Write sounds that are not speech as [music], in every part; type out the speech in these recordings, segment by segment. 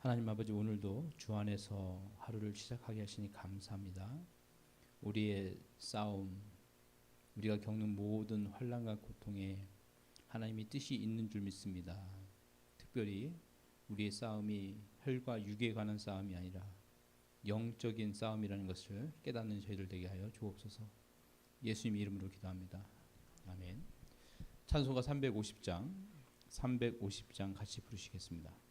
하나님 아버지 오늘도 주 안에서 하루를 시작하게 하시니 감사합니다. 우리의 싸움, 우리가 겪는 모든 환란과 고통에 하나님의 뜻이 있는 줄 믿습니다. 특별히 우리의 싸움이 혈과 육에 관한 싸움이 아니라 영적인 싸움이라는 것을 깨닫는 저희들 되게 하여 주옵소서. 예수님 이름으로 기도합니다. 아멘. 찬송가 350장 350장 같이 부르시겠습니다.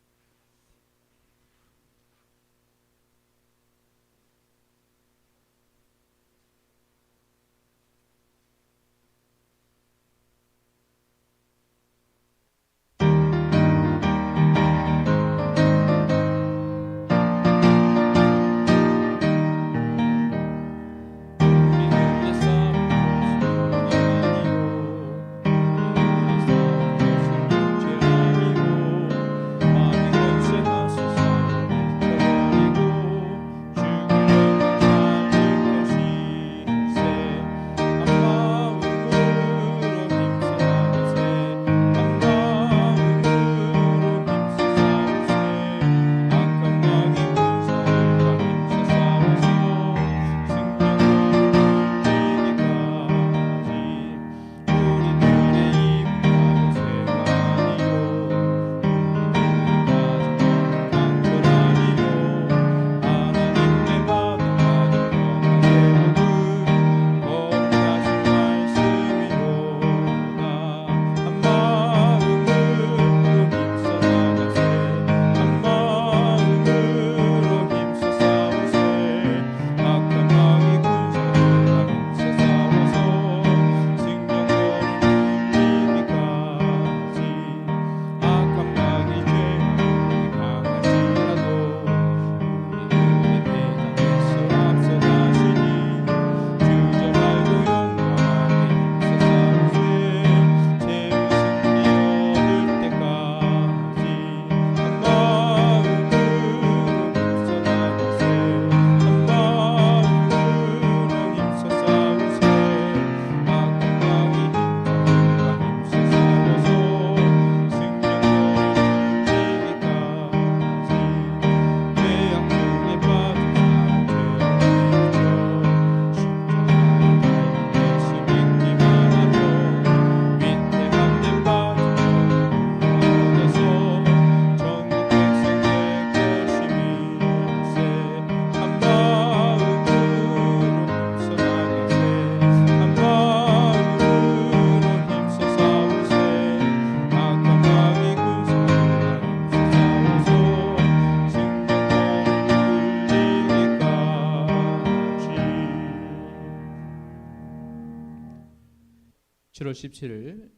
(7월 17일)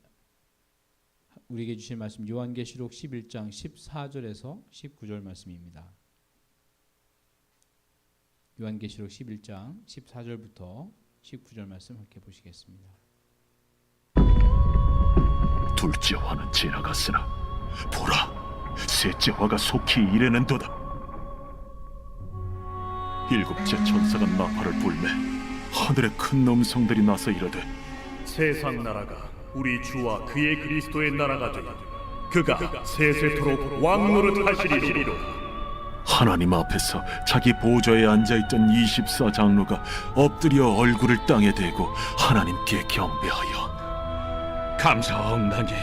우리에게 주신 말씀 요한계시록 11장 14절에서 19절 말씀입니다. 요한계시록 11장 14절부터 19절 말씀 함께 보시겠습니다. 둘째 화는 지나갔으나 보라 셋째 화가 속히 이르는도다 일곱째 천사가 나팔을 불매 하늘에 큰 음성들이 나서 이르되 세상 나라가 우리 주와 그의 그리스도의 나라가 되니 그가 세세토록 왕노릇 하시리로 하나님 앞에서 자기 보좌에 앉아있던 24장로가 엎드려 얼굴을 땅에 대고 하나님께 경배하여 감사하옵나니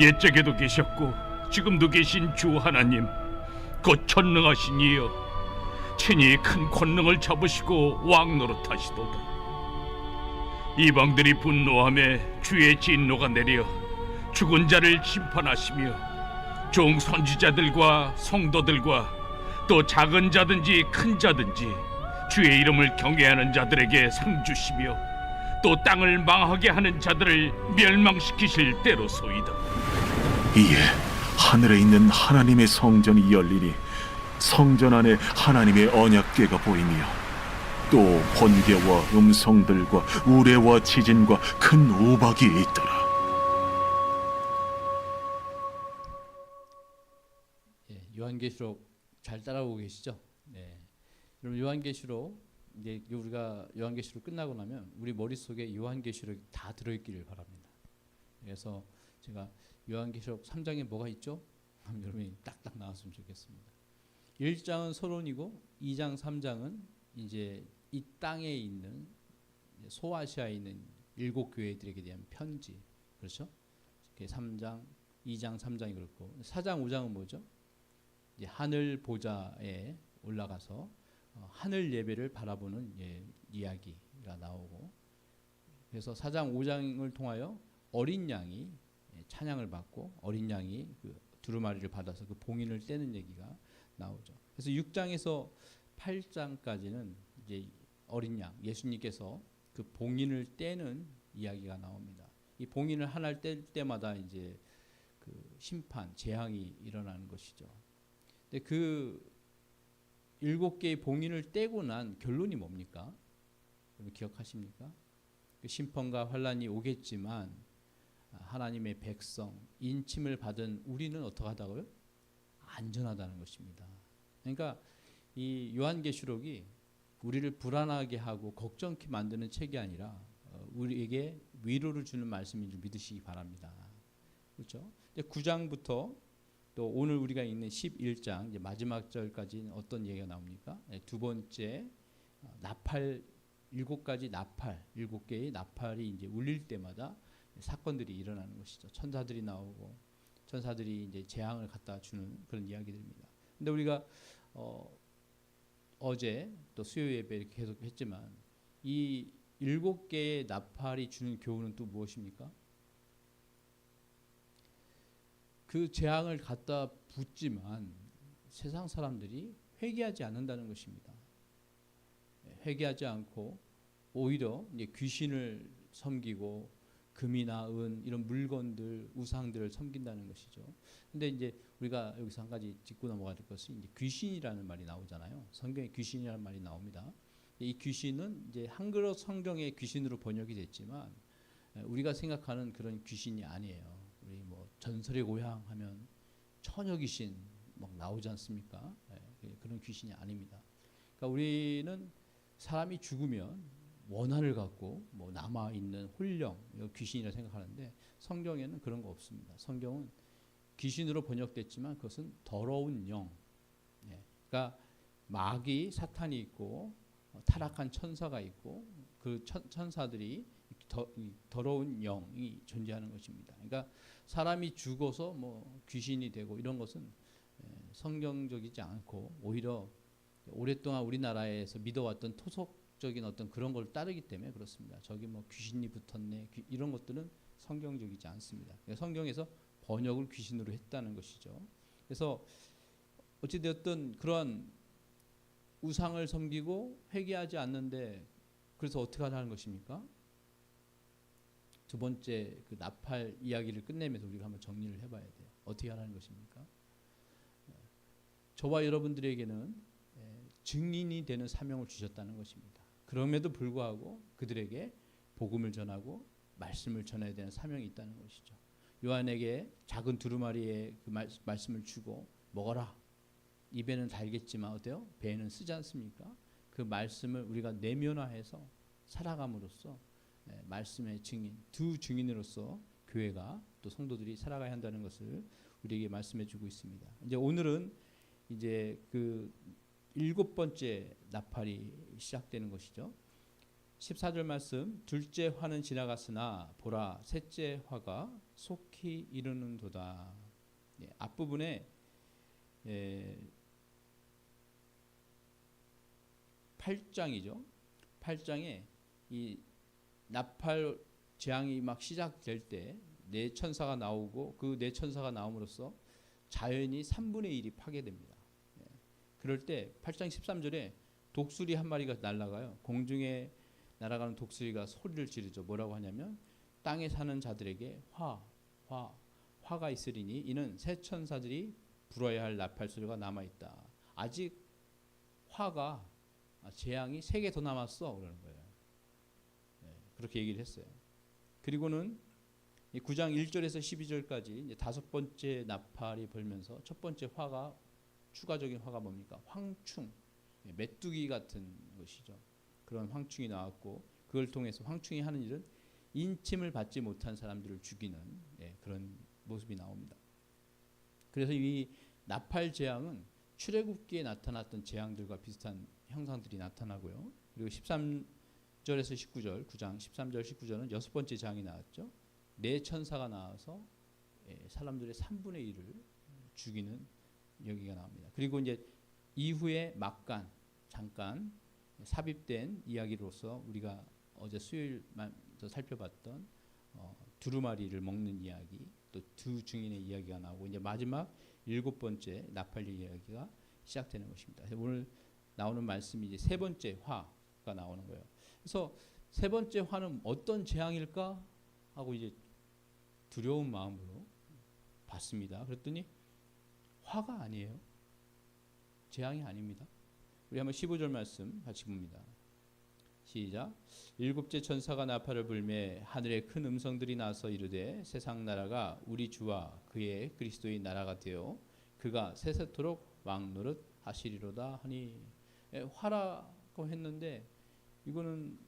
옛적에도 계셨고 지금도 계신 주 하나님 곧 전능하신 이여 친히 큰 권능을 잡으시고 왕노릇하시도다 이방들이 분노함에 주의 진노가 내려 죽은 자를 심판하시며 종 선지자들과 성도들과 또 작은 자든지 큰 자든지 주의 이름을 경외하는 자들에게 상 주시며 또 땅을 망하게 하는 자들을 멸망시키실 때로소이다. 이에 하늘에 있는 하나님의 성전이 열리니 성전 안에 하나님의 언약궤가 보이며 또 번개와 음성들과 우레와 지진과 큰 우박이 있더라 예, 요한계시록 잘 따라오고 계시죠? 네. 여러분 요한계시록 이제 우리가 요한계시록 끝나고 나면 우리 머릿속에 요한계시록이 다 들어 있기를 바랍니다. 그래서 제가 요한계시록 3장에 뭐가 있죠? 하면 여러분이 딱딱 나왔으면 좋겠습니다. 1장은 서론이고 2장 3장은 이제 이 땅에 있는 소아시아에 있는 일곱 교회들에게 대한 편지. 그렇죠? 3장, 2장, 3장이 그렇고 4장, 5장은 뭐죠? 이제 하늘 보좌에 올라가서 어, 하늘 예배를 바라보는 예, 이야기가 나오고 그래서 4장, 5장을 통하여 어린 양이 예, 찬양을 받고 어린 양이 그 두루마리를 받아서 그 봉인을 떼는 얘기가 나오죠. 그래서 6장에서 8장까지는 이제 어린 양 예수님께서 그 봉인을 떼는 이야기가 나옵니다. 이 봉인을 하나를 뗄 때마다 이제 그 심판 재앙이 일어나는 것이죠. 근데 그 일곱 개의 봉인을 떼고 난 결론이 뭡니까? 여러분 기억하십니까? 그 심판과 환란이 오겠지만 하나님의 백성 인침을 받은 우리는 어떠하다고요? 안전하다는 것입니다. 그러니까 이 요한계시록이 우리를 불안하게 하고 걱정케 만드는 책이 아니라 어, 우리에게 위로를 주는 말씀인 줄 믿으시기 바랍니다. 그렇죠? 9장부터 또 오늘 우리가 읽는 11장 이제 마지막 절까지는 어떤 얘기가 나옵니까? 네, 두 번째 어, 나팔 일곱 가지 나팔 일곱 개의 나팔이 이제 울릴 때마다 사건들이 일어나는 것이죠. 천사들이 나오고 천사들이 이제 재앙을 갖다 주는 그런 이야기들입니다. 근데 우리가 어, 어제 또 수요 예배 계속 했지만 이 일곱 개의 나팔이 주는 교훈은 또 무엇입니까? 그 재앙을 갖다 붓지만 세상 사람들이 회개하지 않는다는 것입니다. 예, 회개하지 않고 오히려 귀신을 섬기고 금이나 은 이런 물건들 우상들을 섬긴다는 것이죠. 근데 이제 우리가 여기서 한 가지 짚고 넘어가야 될 것은 이제 귀신이라는 말이 나오잖아요. 성경에 귀신이라는 말이 나옵니다. 이 귀신은 이제 한글어 성경의 귀신으로 번역이 됐지만 우리가 생각하는 그런 귀신이 아니에요. 우리 뭐 전설의 고향 하면 처녀 귀신 막 나오지 않습니까? 그런 귀신이 아닙니다. 그러니까 우리는 사람이 죽으면 원한을 갖고 뭐 남아 있는 홀령 귀신이라 생각하는데 성경에는 그런 거 없습니다. 성경은 귀신으로 번역됐지만 그것은 더러운 영. 예. 그러니까 마귀 사탄이 있고 어, 타락한 천사가 있고 그 천, 사들이 더, 더러운 영이 존재하는 것입니다. 그러니까 사람이 죽어서 뭐 귀신이 되고 이런 것은 예, 성경적이지 않고 오히려 오랫동안 우리나라에서 믿어왔던 토속 적인 어떤 그런 걸 따르기 때문에 그렇습니다. 저기 뭐 귀신이 붙었네 이런 것들은 성경적이지 않습니다. 그러니까 성경에서 번역을 귀신으로 했다는 것이죠. 그래서 어찌되었든 그러한 우상을 섬기고 회개하지 않는데 그래서 어떻게 하라는 것입니까? 두 번째 그 나팔 이야기를 끝내면서 우리가 한번 정리를 해봐야 돼요. 어떻게 하라는 것입니까? 저와 여러분들에게는 예, 증인이 되는 사명을 주셨다는 것입니다. 그럼에도 불구하고 그들에게 복음을 전하고 말씀을 전해야 되는 사명이 있다는 것이죠. 요한에게 작은 두루마리의 그 말, 말씀을 주고 먹어라. 입에는 달겠지만 어때요? 배에는 쓰지 않습니까? 그 말씀을 우리가 내면화해서 살아감으로써 예, 말씀의 증인, 두 증인으로서 교회가 또 성도들이 살아가야 한다는 것을 우리에게 말씀해 주고 있습니다. 이제 오늘은 이제 그 일곱 번째 나팔이 시작되는 것이죠. 14절 말씀 둘째 화는 지나갔으나 보라 셋째 화가 속히 이르는도다. 예, 앞부분에 예, 8장이죠. 8장에 이 나팔 재앙이 막 시작될 때 네 천사가 나오고 그 네 천사가 나옴으로써 자연이 3분의 1이 파괴됩니다. 예. 그럴 때 8장 13절에 독수리 한 마리가 날아가요. 공중에 날아가는 독수리가 소리를 지르죠. 뭐라고 하냐면 땅에 사는 자들에게 화, 화, 화가 있으리니 이는 새 천사들이 불어야 할 나팔 소리가 남아 있다. 아직 화가 재앙이 세 개 더 남았어 그러는 거예요. 네, 그렇게 얘기를 했어요. 그리고는 9장 1절에서 12절까지 다섯 번째 나팔이 벌면서 첫 번째 화가 추가적인 화가 뭡니까? 황충, 예, 메뚜기 같은 것이죠. 그런 황충이 나왔고 그걸 통해서 황충이 하는 일은 인침을 받지 못한 사람들을 죽이는 예, 그런 모습이 나옵니다. 그래서 이 나팔 재앙은 출애굽기에 나타났던 재앙들과 비슷한 형상들이 나타나고요. 그리고 13절에서 19절, 9장 13절 19절은 여섯 번째 재앙이 나왔죠. 네 천사가 나와서 예, 사람들의 3분의 1을 죽이는 여기가 나옵니다. 그리고 이제 이후에 막간 잠깐 삽입된 이야기로서 우리가 어제 수요일만 더 살펴봤던 어, 두루마리를 먹는 이야기, 또 두 증인의 이야기가 나오고 이제 마지막 일곱 번째 나팔리 이야기가 시작되는 것입니다. 오늘 나오는 말씀이 이제 세 번째 화가 나오는 거예요. 그래서 세 번째 화는 어떤 재앙일까 하고 이제 두려운 마음으로 봤습니다. 그랬더니 화가 아니에요. 재앙이 아닙니다. 우리 한번 15절 말씀 같이 봅니다. 시작. 일곱째 천사가 나팔을 불매 하늘에 큰 음성들이 나서 이르되 세상 나라가 우리 주와 그의 그리스도의 나라가 되어 그가 세세토록 왕 노릇 하시리로다 하니 예, 화라고 했는데 이거는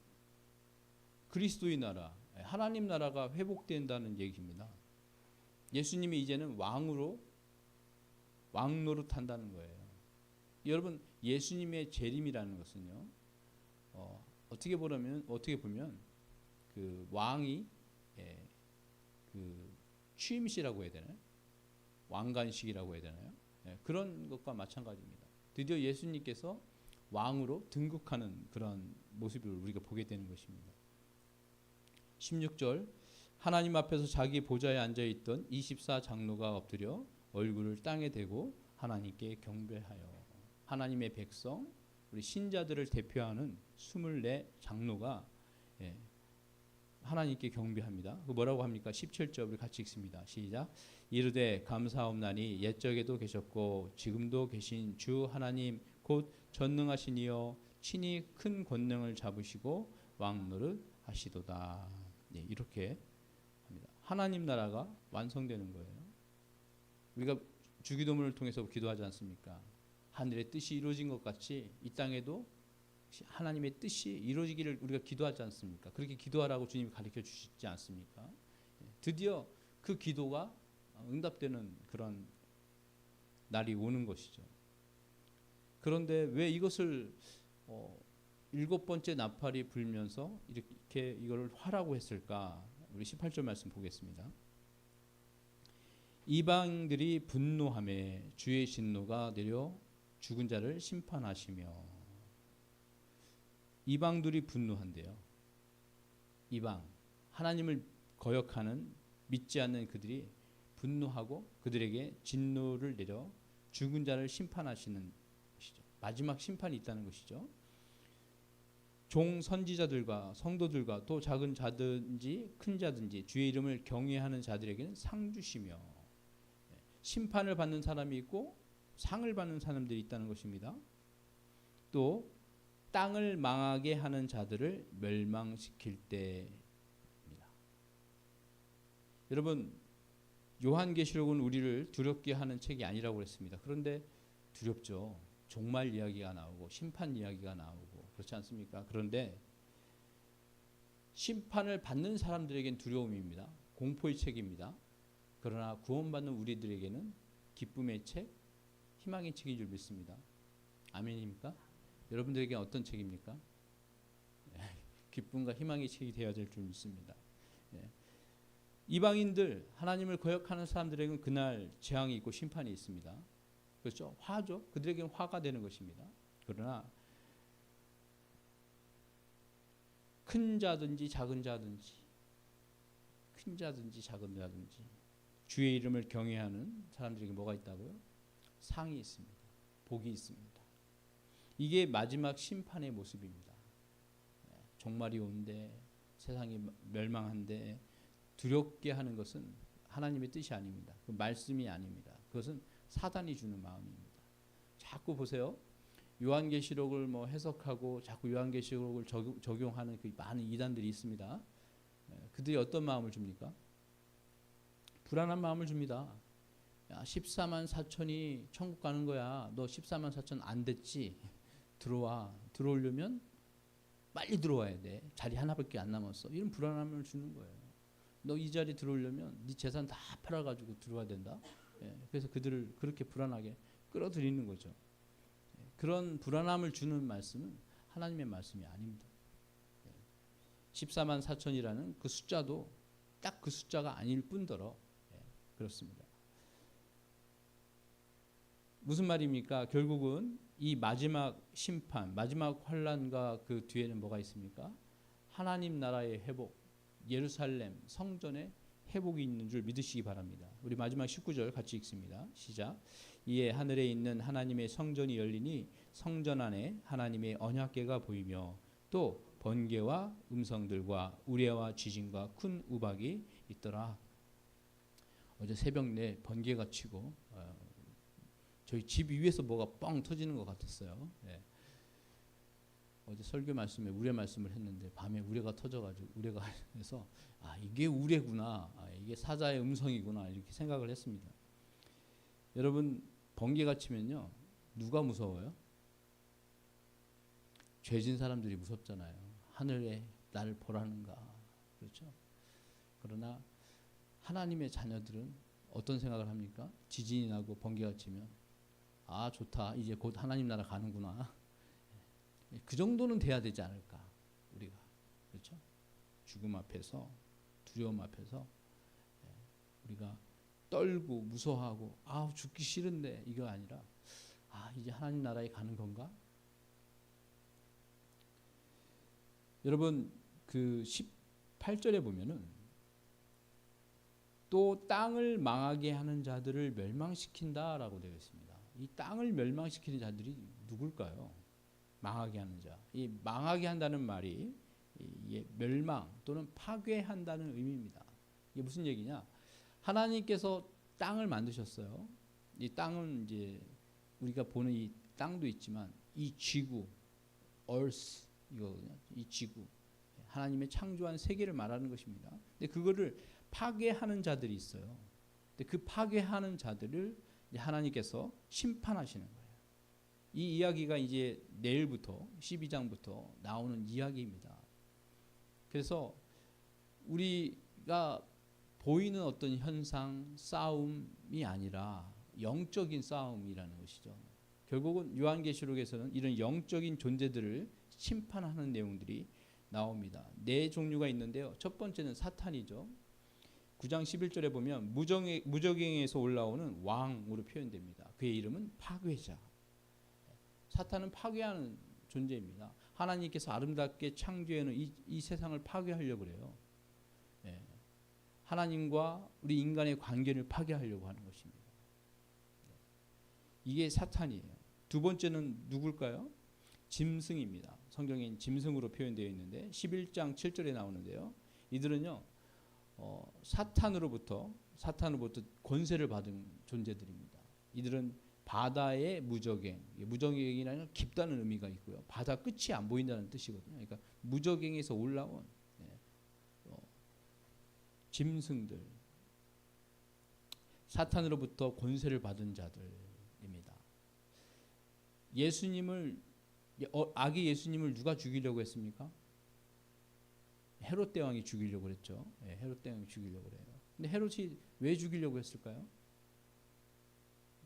그리스도의 나라 예, 하나님 나라가 회복된다는 얘기입니다. 예수님이 이제는 왕으로 왕 노릇 한다는 거예요. 여러분 예수님의 재림이라는 것은요. 어, 어떻게 보면 어떻게 보면 그 왕이 예, 그 취임식이라고 해야 되나요? 왕관식이라고 해야 되나요? 예, 그런 것과 마찬가지입니다. 드디어 예수님께서 왕으로 등극하는 그런 모습을 우리가 보게 되는 것입니다. 16절 하나님 앞에서 자기 보좌에 앉아 있던 24 장로가 엎드려 얼굴을 땅에 대고 하나님께 경배하여 하나님의 백성 우리 신자들을 대표하는 24 장로가 예, 하나님께 경배합니다. 그 뭐라고 합니까? 17절 우리 같이 읽습니다. 시작. 이르되 감사옵나니 옛적에도 계셨고 지금도 계신 주 하나님 곧 전능하신 이여 친히 큰 권능을 잡으시고 왕노릇 하시도다. 예, 이렇게 합니다. 하나님 나라가 완성되는 거예요. 우리가 주기도문을 통해서 기도하지 않습니까? 하늘의 뜻이 이루어진 것 같이 이 땅에도 하나님의 뜻이 이루어지기를 우리가 기도하지 않습니까? 그렇게 기도하라고 주님이 가르쳐 주시지 않습니까? 예, 드디어 그 기도가 응답되는 그런 날이 오는 것이죠. 그런데 왜 이것을 어, 일곱 번째 나팔이 불면서 이렇게 이걸 화라고 했을까? 우리 18절 말씀 보겠습니다. 이방들이 분노함에 주의 진노가 내려 죽은 자를 심판하시며 이방들이 분노한대요. 이방 하나님을 거역하는 믿지 않는 그들이 분노하고 그들에게 진노를 내려 죽은 자를 심판하시는 것이죠. 마지막 심판이 있다는 것이죠. 종 선지자들과 성도들과 또 작은 자든지 큰 자든지 주의 이름을 경외하는 자들에게는 상 주시며 심판을 받는 사람이 있고 상을 받는 사람들이 있다는 것입니다. 또 땅을 망하게 하는 자들을 멸망시킬 때입니다. 여러분 요한계시록은 우리를 두렵게 하는 책이 아니라고 그랬습니다. 그런데 두렵죠. 종말 이야기가 나오고 심판 이야기가 나오고 그렇지 않습니까? 그런데 심판을 받는 사람들에겐 두려움입니다. 공포의 책입니다. 그러나 구원받는 우리들에게는 기쁨의 책, 희망의 책인 줄 믿습니다. 아멘입니까? 여러분들에게 어떤 책입니까? [laughs] 기쁨과 희망의 책이 되어야 될 줄 믿습니다. 예. 이방인들 하나님을 거역하는 사람들에게는 그날 재앙이 있고 심판이 있습니다. 그렇죠? 화죠. 그들에게는 화가 되는 것입니다. 그러나 큰 자든지 작은 자든지 큰 자든지 작은 자든지 주의 이름을 경외하는 사람들에게 뭐가 있다고요? 상이 있습니다. 복이 있습니다. 이게 마지막 심판의 모습입니다. 네, 종말이 온데 세상이 멸망한데 두렵게 하는 것은 하나님의 뜻이 아닙니다. 그 말씀이 아닙니다. 그것은 사단이 주는 마음입니다. 자꾸 보세요. 요한계시록을 뭐 해석하고 자꾸 요한계시록을 적용하는 그 많은 이단들이 있습니다. 네, 그들이 어떤 마음을 줍니까? 불안한 마음을 줍니다. 야, 14만 4천이 천국 가는 거야. 너 14만 4천 안 됐지? 들어와. 들어오려면 빨리 들어와야 돼. 자리 하나밖에 안 남았어. 이런 불안함을 주는 거예요. 너 이 자리 들어오려면 네 재산 다 팔아가지고 들어와야 된다. 예, 그래서 그들을 그렇게 불안하게 끌어들이는 거죠. 그런 불안함을 주는 말씀은 하나님의 말씀이 아닙니다. 14만 4천이라는 그 숫자도 딱 그 숫자가 아닐 뿐더러 예, 그렇습니다. 무슨 말입니까? 결국은 이 마지막 심판, 마지막 환란과 그 뒤에는 뭐가 있습니까? 하나님 나라의 회복, 예루살렘 성전의 회복이 있는 줄 믿으시기 바랍니다. 우리 마지막 19절 같이 읽습니다. 시작. 이에 하늘에 있는 하나님의 성전이 열리니 성전 안에 하나님의 언약궤가 보이며 또 번개와 음성들과 우레와 지진과 큰 우박이 있더라. 어제 새벽 내 번개가 치고 어, 저희 집 위에서 뭐가 뻥 터지는 것 같았어요. 예. 어제 설교 말씀에 우레 말씀을 했는데 밤에 우레가 터져가지고 우레가 [laughs] 해서 아 이게 우레구나, 아, 이게 사자의 음성이구나 이렇게 생각을 했습니다. 여러분 번개가 치면요 누가 무서워요? 죄진 사람들이 무섭잖아요. 하늘에 나를 보라는가 그렇죠? 그러나 하나님의 자녀들은 어떤 생각을 합니까? 지진이 나고 번개가 치면 아 좋다 이제 곧 하나님 나라 가는구나 그 정도는 돼야 되지 않을까 우리가 그렇죠? 죽음 앞에서 두려움 앞에서 예, 우리가 떨고 무서워하고 아 죽기 싫은데 이거 아니라 아 이제 하나님 나라에 가는 건가? 여러분 그 18절에 보면은 또 땅을 망하게 하는 자들을 멸망시킨다라고 되어 있습니다. 이 땅을 멸망시키는 자들이 누굴까요? 망하게 하는 자. 이 망하게 한다는 말이 멸망 또는 파괴한다는 의미입니다. 이게 무슨 얘기냐? 하나님께서 땅을 만드셨어요. 이 땅은 이제 우리가 보는 이 땅도 있지만 이 지구, earth 이거거든요. 이 지구. 하나님의 창조한 세계를 말하는 것입니다. 근데 그거를 파괴하는 자들이 있어요. 근데 그 파괴하는 자들을 하나님께서 심판하시는 거예요. 이 이야기가 이제 내일부터 12장부터 나오는 이야기입니다. 그래서 우리가 보이는 어떤 현상, 싸움이 아니라 영적인 싸움이라는 것이죠. 결국은 요한계시록에서는 이런 영적인 존재들을 심판하는 내용들이 나옵니다. 네 종류가 있는데요. 첫 번째는 사탄이죠. 9장 11절에 보면 무정의, 무적행에서 올라오는 왕으로 표현됩니다. 그의 이름은 파괴자. 사탄은 파괴하는 존재입니다. 하나님께서 아름답게 창조해놓은 이, 이 세상을 파괴하려고 그래요. 예. 하나님과 우리 인간의 관계를 파괴하려고 하는 것입니다. 이게 사탄이에요. 두 번째는 누굴까요? 짐승입니다. 성경엔 짐승으로 표현되어 있는데 11장 7절에 나오는데요. 이들은요 어, 사탄으로부터 사탄으로부터 권세를 받은 존재들입니다. 이들은 바다의 무적행, 무적행이라는 깊다는 의미가 있고요. 바다 끝이 안 보인다는 뜻이거든요. 그러니까 무적행에서 올라온 예, 어, 짐승들, 사탄으로부터 권세를 받은 자들입니다. 예수님을 어, 아기 예수님을 누가 죽이려고 했습니까? 헤롯 대왕이 죽이려고 그랬죠. 예, 헤롯 대왕이 죽이려고 그래요. 근데 헤롯이 왜 죽이려고 했을까요?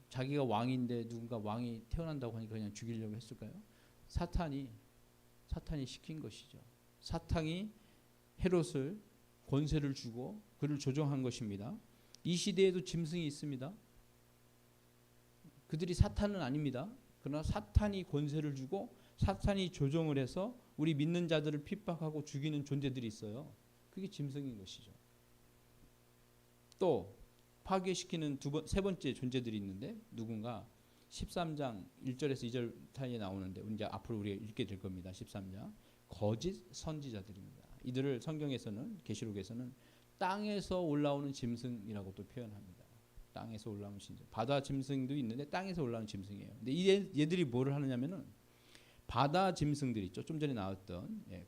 자기가 왕인데 누군가 왕이 태어난다고 하니까 그냥 죽이려고 했을까요? 사탄이 사탄이 시킨 것이죠. 사탄이 헤롯을 권세를 주고 그를 조종한 것입니다. 이 시대에도 짐승이 있습니다. 그들이 사탄은 아닙니다. 그러나 사탄이 권세를 주고 사탄이 조종을 해서 우리 믿는 자들을 핍박하고 죽이는 존재들이 있어요. 그게 짐승인 것이죠. 또 파괴시키는 두 번, 세 번째 존재들이 있는데 누군가 13장 1절에서 2절 사이에 나오는데 이제 앞으로 우리가 읽게 될 겁니다. 13장 거짓 선지자들입니다. 이들을 성경에서는 계시록에서는 땅에서 올라오는 짐승이라고 또 표현합니다. 땅에서 올라오는 짐승. 바다 짐승도 있는데 땅에서 올라오는 짐승이에요. 근데 이 얘들이 뭐를 하느냐면은 바다 짐승들 있죠. 좀 전에 나왔던 예,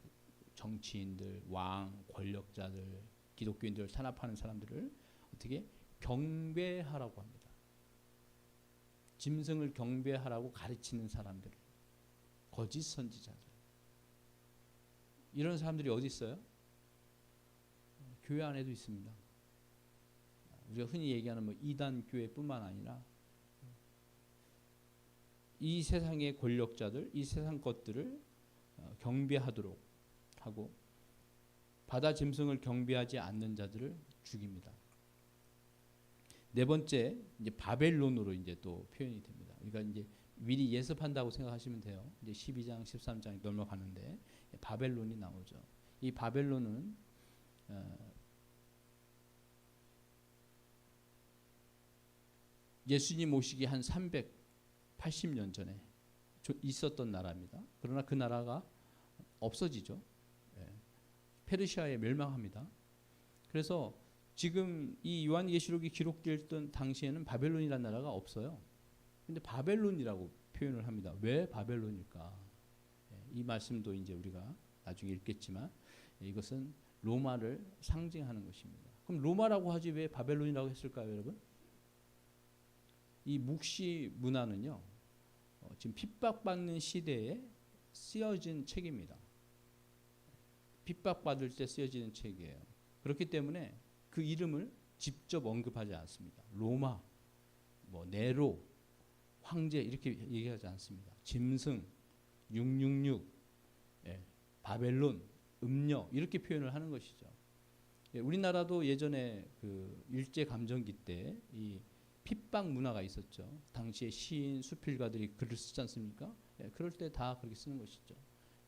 정치인들, 왕, 권력자들, 기독교인들 탄압하는 사람들을 어떻게 경배하라고 합니다. 짐승을 경배하라고 가르치는 사람들, 거짓 선지자들. 이런 사람들이 어디 있어요? 교회 안에도 있습니다. 우리가 흔히 얘기하는 뭐 이단 교회뿐만 아니라 이 세상의 권력자들, 이 세상 것들을 어, 경배하도록 하고 바다 짐승을 경배하지 않는 자들을 죽입니다. 네 번째 이제 바벨론으로 이제 또 표현이 됩니다. 그러니까 이제 미리 예습한다고 생각하시면 돼요. 이제 12장, 13장 넘어가는데 바벨론이 나오죠. 이 바벨론은 어, 예수님 오시기 한 380년 전에 조- 있었던 나라입니다. 그러나 그 나라가 없어지죠. 예. 페르시아에 멸망합니다. 그래서 지금 이 요한계시록이 기록됐던 당시에는 바벨론이라는 나라가 없어요. 근데 바벨론이라고 표현을 합니다. 왜 바벨론일까? 예, 이 말씀도 이제 우리가 나중에 읽겠지만 예, 이것은 로마를 상징하는 것입니다. 그럼 로마라고 하지 왜 바벨론이라고 했을까요, 여러분? 이 묵시 문화는요, 어, 지금 핍박받는 시대에 쓰여진 책입니다. 핍박받을 때 쓰여지는 책이에요. 그렇기 때문에 그 이름을 직접 언급하지 않습니다. 로마, 뭐 네로, 황제 이렇게 얘기하지 않습니다. 짐승, 666, 예, 바벨론, 음녀 이렇게 표현을 하는 것이죠. 예, 우리나라도 예전에 그 일제 감정기 때 이 핍박 문화가 있었죠. 당시에 시인, 수필가들이 글을 쓰지 않습니까? 예, 그럴 때 다 그렇게 쓰는 것이죠.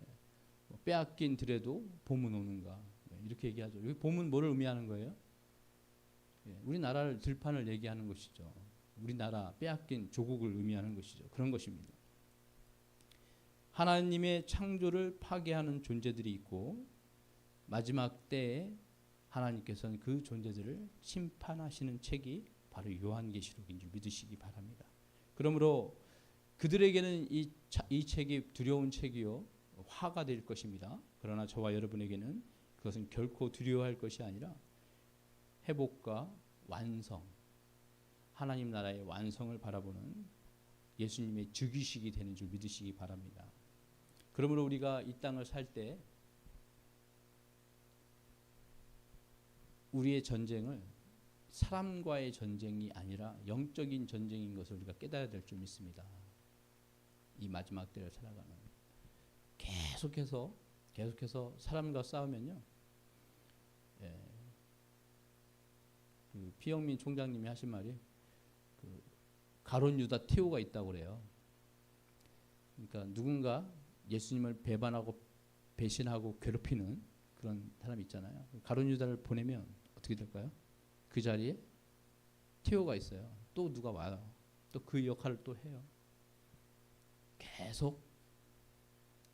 예, 뭐 빼앗긴 들에도 봄은 오는가 예, 이렇게 얘기하죠. 여기 봄은 뭐를 의미하는 거예요? 예, 우리나라를 들판을 얘기하는 것이죠. 우리나라 빼앗긴 조국을 의미하는 것이죠. 그런 것입니다. 하나님의 창조를 파괴하는 존재들이 있고 마지막 때에 하나님께서는 그 존재들을 심판하시는 책이 바로 요한계시록인 줄 믿으시기 바랍니다. 그러므로 그들에게는 이, 차- 이 책이 두려운 책이요 화가 될 것입니다. 그러나 저와 여러분에게는 그것은 결코 두려워할 것이 아니라 회복과 완성, 하나님 나라의 완성을 바라보는 예수님의 즉위식이 되는 줄 믿으시기 바랍니다. 그러므로 우리가 이 땅을 살 때 우리의 전쟁을 사람과의 전쟁이 아니라 영적인 전쟁인 것을 우리가 깨달아야 될줄 믿습니다. 이 마지막 때를 살아가는 계속해서 계속해서 사람과 싸우면요. 예, 그 피영민 총장님이 하신 말이 그 가론 유다 테오가 있다고 그래요. 그러니까 누군가 예수님을 배반하고 배신하고 괴롭히는 그런 사람이 있잖아요. 가론 유다를 보내면 어떻게 될까요? 그 자리에 테오가 있어요. 또 누가 와요. 또 그 역할을 또 해요. 계속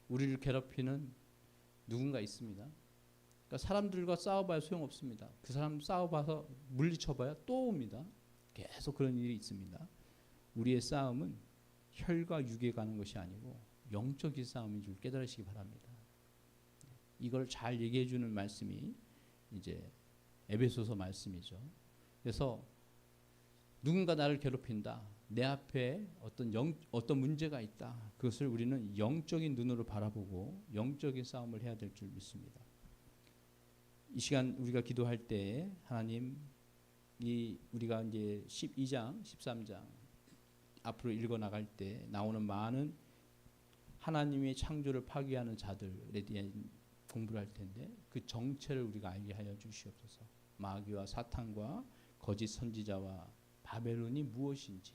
우리를 괴롭히는 누군가 있습니다. 그러니까 사람들과 싸워봐야 소용없습니다. 그 사람 싸워봐서 물리쳐봐야 또 옵니다. 계속 그런 일이 있습니다. 우리의 싸움은 혈과 육에 가는 것이 아니고 영적인 싸움인 줄 깨달으시기 바랍니다. 이걸 잘 얘기해 주는 말씀이 이제 에베소서 말씀이죠. 그래서 누군가 나를 괴롭힌다. 내 앞에 어떤 영, 어떤 문제가 있다. 그것을 우리는 영적인 눈으로 바라보고 영적인 싸움을 해야 될 줄 믿습니다. 이 시간 우리가 기도할 때 하나님 이 우리가 이제 12장, 13장 앞으로 읽어 나갈 때 나오는 많은 하나님의 창조를 파괴하는 자들에 대한 공부를 할 텐데 그 정체를 우리가 알게 하여 주시옵소서. 마귀와 사탄과 거짓 선지자와 바벨론이 무엇인지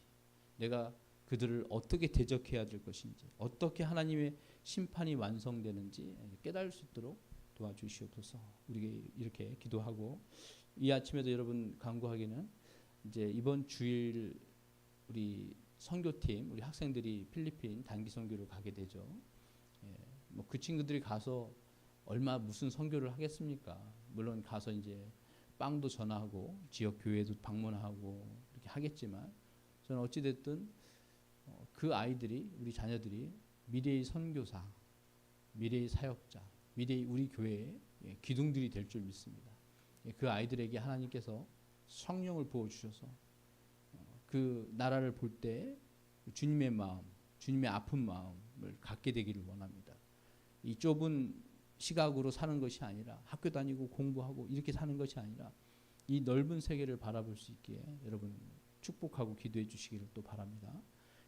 내가 그들을 어떻게 대적해야 될 것인지 어떻게 하나님의 심판이 완성되는지 깨달을 수 있도록 도와주시옵소서. 우리 이렇게 기도하고 이 아침에도 여러분 강구하기는 이제 이번 주일 우리 선교팀 우리 학생들이 필리핀 단기 선교를 가게 되죠. 예, 뭐그 친구들이 가서 얼마 무슨 선교를 하겠습니까? 물론 가서 이제 빵도 전하고 지역 교회도 방문하고 이렇게 하겠지만 저는 어찌 됐든 어, 그 아이들이 우리 자녀들이 미래의 선교사, 미래의 사역자, 미래의 우리 교회의 예, 기둥들이 될 줄 믿습니다. 예, 그 아이들에게 하나님께서 성령을 부어 주셔서 어, 그 나라를 볼 때 주님의 마음, 주님의 아픈 마음을 갖게 되기를 원합니다. 이 좁은 시각으로 사는 것이 아니라 학교 다니고 공부하고 이렇게 사는 것이 아니라 이 넓은 세계를 바라볼 수 있게 여러분 축복하고 기도해 주시기를 또 바랍니다.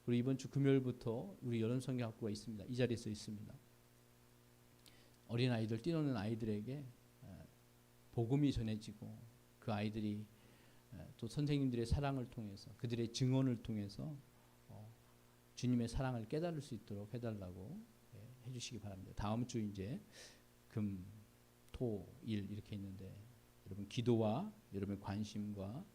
우리 이번 주 금요일부터 우리 여름 성경 학부가 있습니다. 이 자리에서 있습니다. 어린 아이들 뛰노는 아이들에게 어, 복음이 전해지고 그 아이들이 어, 또 선생님들의 사랑을 통해서 그들의 증언을 통해서 어, 주님의 사랑을 깨달을 수 있도록 해달라고 예, 해주시기 바랍니다. 다음 주 이제 금, 토, 일 이렇게 있는데 여러분 기도와 여러분의 관심과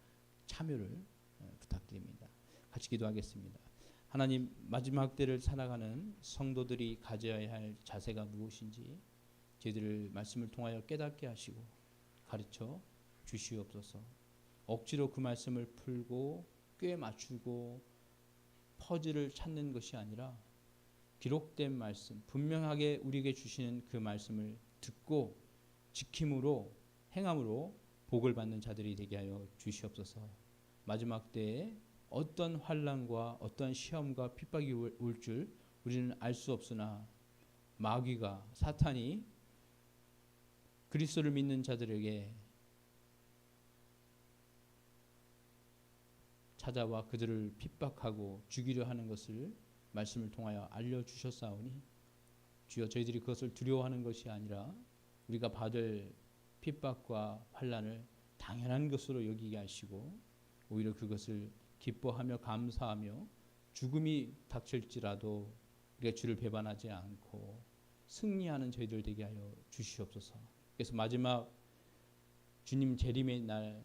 참여를 어, 부탁드립니다. 같이 기도하겠습니다. 하나님 마지막 때를 살아가는 성도들이 가져야 할 자세가 무엇인지 저희들을 말씀을 통하여 깨닫게 하시고 가르쳐 주시옵소서. 억지로 그 말씀을 풀고 꽤 맞추고 퍼즐을 찾는 것이 아니라 기록된 말씀, 분명하게 우리에게 주시는 그 말씀을 듣고 지킴으로 행함으로 복을 받는 자들이 되게 하여 주시옵소서. 마지막 때에 어떤 환란과 어떤 시험과 핍박이 올 줄 우리는 알 수 없으나 마귀가 사탄이 그리스도를 믿는 자들에게 찾아와 그들을 핍박하고 죽이려 하는 것을 말씀을 통하여 알려 주셨사오니 주여 저희들이 그것을 두려워하는 것이 아니라 우리가 받을 핍박과 환란을 당연한 것으로 여기게 하시고 오히려 그것을 기뻐하며 감사하며 죽음이 닥칠지라도 우리가 주를 배반하지 않고 승리하는 저희들 되게 하여 주시옵소서. 그래서 마지막 주님 재림의 날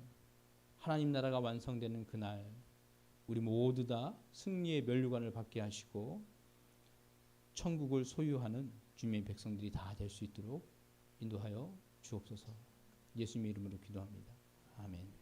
하나님 나라가 완성되는 그날 우리 모두 다 승리의 면류관을 받게 하시고 천국을 소유하는 주님의 백성들이 다 될 수 있도록 인도하여 주옵소서. 예수님의 이름으로 기도합니다. 아멘.